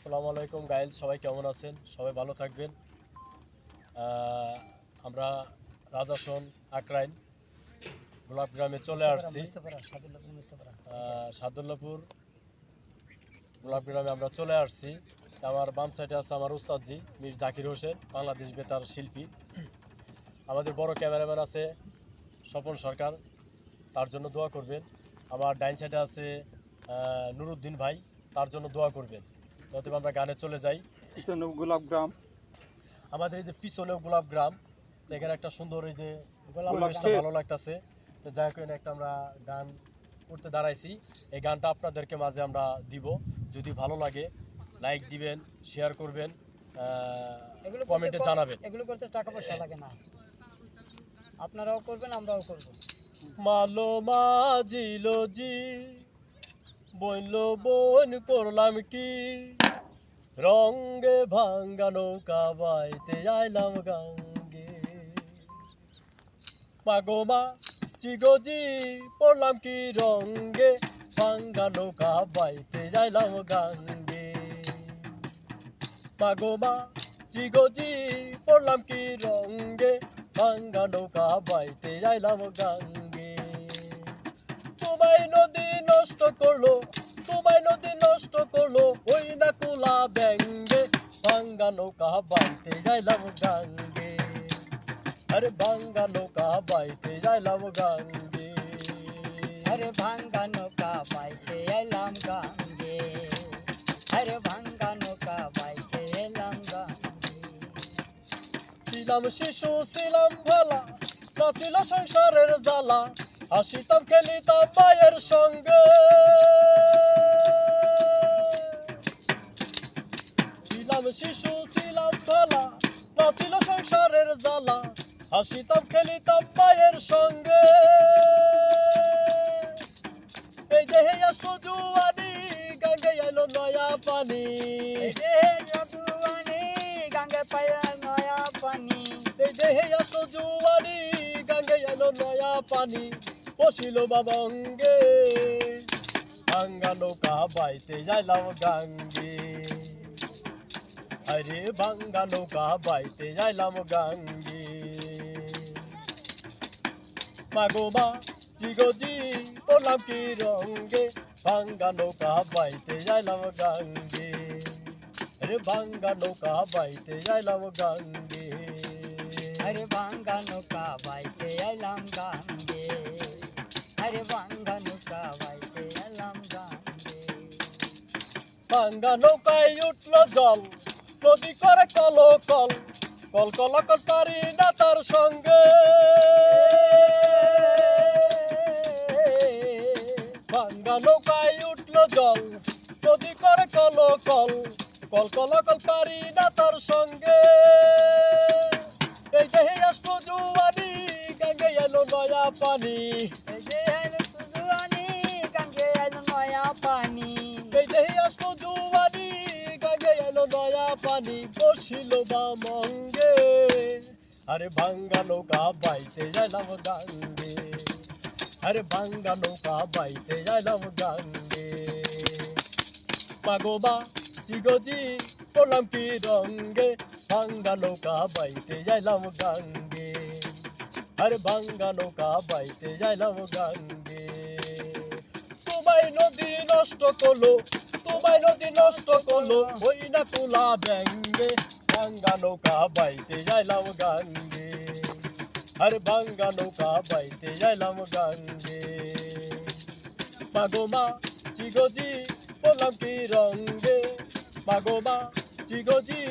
আসসালামু আলাইকুম গাইল সবাই কেমন আছেন? সবাই ভালো থাকবেন। আমরা রাজাসন আকরাইন গোলাপ গ্রামে চলে আসছি। সাদুল্লাপুর গোলাপ গ্রামে আমরা চলে আসছি। আমার বাম সাইডে আছে আমার উস্তাদজি মীর জাকির হোসেন বাংলাদেশ বেতার শিল্পী। আমাদের বড় ক্যামেরাম্যান আছে স্বপন সরকার তার জন্য দোয়া করবেন। আমার ডাইন সাইডে আছে নুরুদ্দিন ভাই তার জন্য দোয়া করবেন। অতএব আমরা গানে চলে যাই। পিছনে গোলাপ গ্রাম। আমাদের এই যে পিছনেও গোলাপ গ্রাম এখানে একটা সুন্দর এই যে পরিবেশটা ভালো লাগতেছে। তো যাই এখানে একটা আমরা গান করতে দাঁড়াইছি। এই গানটা আপনাদেরকে মাঝে আমরা দিব। যদি ভালো লাগে লাইক দিবেন শেয়ার করবেন এগুলো কমেন্টে জানাবেন। এগুলো করতে টাকা পয়সা লাগে না। আপনারাও করবেন আমরাও করব। মালো মাজিল জি বইল বোন করলাম কি? রঙ্গে ভাঙ্গা নৌকা বাইতে আইলাম গাঙ্গে। পাগমা চিগজি পড়লাম কি রঙ্গে? ভাঙ্গা নৌকা বাইতে যাইলাম গাঙ্গে। পাগমা চিগজি পড়লাম কি রঙ্গে? ভাঙ্গা নৌকা বাইতে যাইলাম গাঙ্গে। তোমায় নদী নষ্ট করল তোমায় নদী নষ্ট করল ওই না কুলা ব্যাঙ্গে। ভাঙ্গা নৌকা বাইতে যাইলাম গাঙ্গে। আরে ভাঙ্গা নৌকা বাইতে যাইলাম গাঙ্গে। আরে ভাঙ্গা নৌকা বাইতে এলাম গাঙ্গে। আরে ভাঙ্গা নৌকা বাইতে এলাম গাঙ্গে। ছিলাম শিশু ছিলাম ভালা ছিল সংসারের জ্বালা। হাসিতাম খেলিতাম মায়ের সঙ্গে। ছিলাম শিশু ছিলাম ভালা না ছিল সংসারের জ্বালা। হাসিতাম খেলিতাম মায়ের সঙ্গে। এই দেহে আসলো জুয়ানি গাঙ্গে এলো নয়া পানি। গাঙ্গে পায়া নয়া পানি। এই দেহে আসো জুয়ানি গাঙ্গে এলো নয়া পানি। বসিল বাবা অঙ্গে। ভাঙ্গা নৌকা বাইতে যাইলাম গাঙ্গে। আরে ভাঙ্গা নৌকা বাইতে যাইলাম গাঙ্গে। মাগো মা জিগজি বললাম কি রঙ্গে? ভাঙ্গা নৌকা বাইতে যাইলাম গাঙ্গে। আরে ভাঙ্গা নৌকা বাইতে যাইলাম গাঙ্গে। আরে ভাঙ্গা নৌকা বাইতে এলাম গাঙ্গে। আরে ভাঙ্গা নৌকা বাইতে এলাম ভাঙ্গা নৌকায় উঠল জল, নদী করে কল কল কল কল পারি না তার সঙ্গে। ভাঙ্গা নৌকায় উঠল জল, নদী করে কল কল কল কল পারি না তার সঙ্গে। নয়া পানি নয়া পানি জুয়ানি গাঙ্গে এলো নয়া পানি বসিল বা মঙ্গে আরে ভাঙ্গা নৌকা বাইতে যাইলাম গাঙ্গে আরে ভাঙ্গা নৌকা বাইতে যাইলাম গাঙ্গে পাগোবা চিগজি করলাম কি রঙ্গে ভাঙ্গা নৌকা বাইতে যাইলাম গাঙ্গে আরে বাঙ্গা নৌকা বাইতে যাইলাম গাঙ্গে। তোমায় নদী নষ্ট করল, তোমায় নদী নষ্ট করল, ওই না তুলা ব্যাঙ্গে। ভাঙ্গা নৌকা বাইতে যাইলাম গাঙ্গে। আর বাঙ্গা নৌকা বাইতে যাইলাম গাঙ্গে। মাগোমা চিগজি বললাম কি রঙ্গে? মাগোমা চিগজি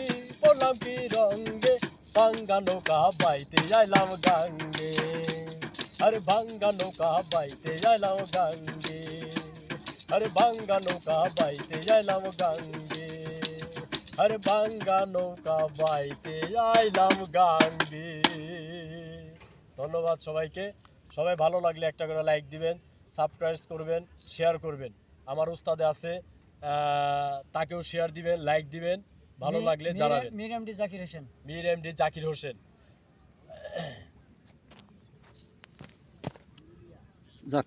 বললাম কি রঙ্গে? ভাঙ্গা নৌকা বাইতে যাইলাম গাঙ্গে। আরে ভাঙ্গা নৌকা বাইতে যাইলাম গাঙ্গে। আরে ভাঙ্গা নৌকা বাইতে যাইলাম গাঙ্গে। আরে ভাঙ্গা নৌকা বাইতে যাইলাম গাঙ্গে। ধন্যবাদ সবাইকে। সবাই ভালো লাগলে একটা করে লাইক দিবেন, সাবস্ক্রাইব করবেন, শেয়ার করবেন। আমার উস্তাদে আছে তাকেও শেয়ার দিবেন, লাইক দিবেন। ভালো লাগলে জানাবেন। মিরামডি জাকির হোসেন। মীর এমডি জাকির হোসেন।